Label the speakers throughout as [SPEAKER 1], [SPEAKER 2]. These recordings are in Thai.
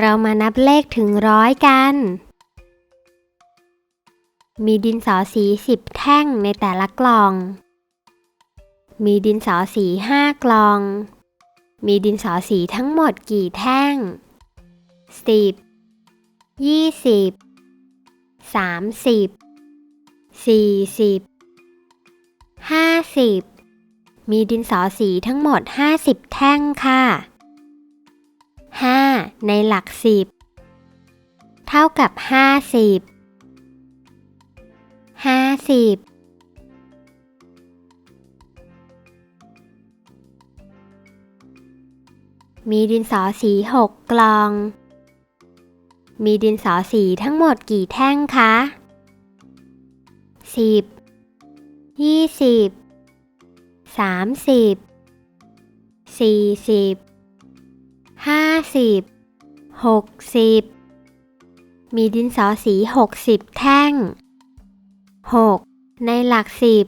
[SPEAKER 1] เรามานับเลขถึงร้อยกัน มีดินสอสีสิบแท่งในแต่ละกล่อง มีดินสอสีห้ากล่อง มีดินสอสีทั้งหมดกี่แท่งสิบยี่สิบสามสิบสี่สิบห้าสิบมีดินสอสีทั้งหมดห้าสิบแท่งค่ะ 5 ในหลัก 10 เท่ากับ 50 50มีดินสอสีหกกลอง มีดินสอสีทั้งหมดกี่แท่งคะ 10 20 30 40 ห้าสิบหกสิบมีดินสอสีหกสิบแท่งหกในหลักสิบ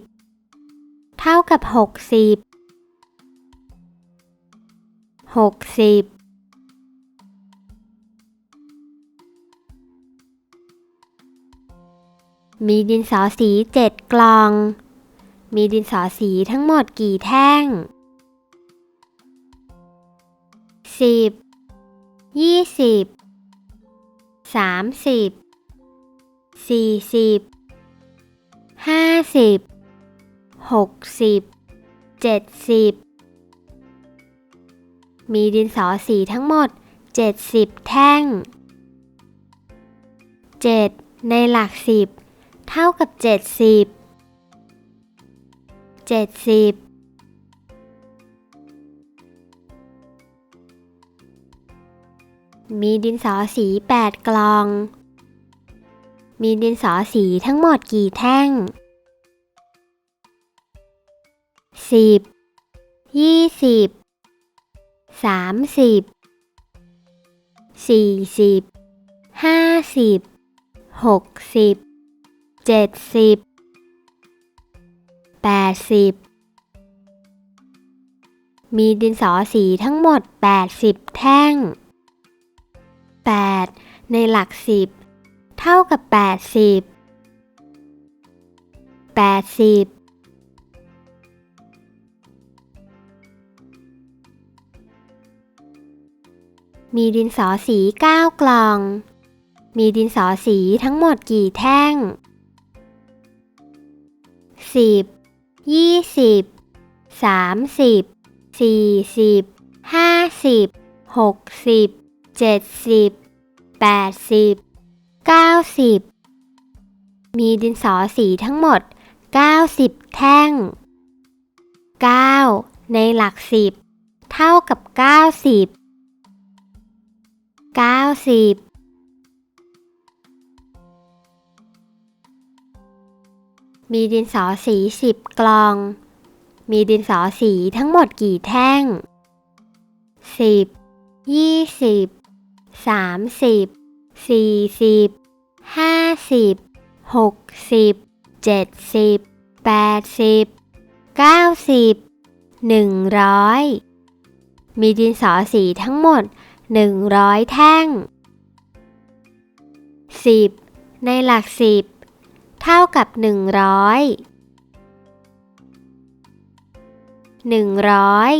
[SPEAKER 1] เท่ากับหกสิบหกสิบมีดินสอสีเจ็ดกล่อง มีดินสอสีทั้งหมดกี่แท่ง สิบยี่สิบสามสิบสี่สิบห้าสิบหกสิบเจ็ดสิบมีดินสอสีทั้งหมดเจ็ดสิบแท่งเจ็ดในหลักสิบเท่ากับเจ็ดสิบเจ็ดสิบ มีดินสอสีแปดกล่อง มีดินสอสีทั้งหมดกี่แท่งสิบยี่สิบสามสิบสี่สิบห้าสิบหกสิบเจ็ดสิบแปดสิบมีดินสอสีทั้งหมดแปดสิบแท่ง 8 ในหลัก 10 เท่ากับ 80 80 มีดินสอสี 9 กล่อง มีดินสอสีทั้งหมดกี่แท่ง 10 20 30 40 50 60 เจ็ดสิบแปดสิบเก้าสิบมีดินสอสีทั้งหมดเก้าสิบแท่งเก้าในหลักสิบเท่ากับเก้าสิบเก้าสิบมีดินสอสีสิบกล่อง มีดินสอสีทั้งหมดกี่แท่งสิบยี่สิบ สามสิบสี่สิบห้าสิบหกสิบเจ็ดสิบแปดสิบเก้าสิบหนึ่งร้อยมีดินสอสีทั้งหมดหนึ่งร้อยแท่งสิบในหลักสิบเท่ากับหนึ่งร้อยหนึ่งร้อย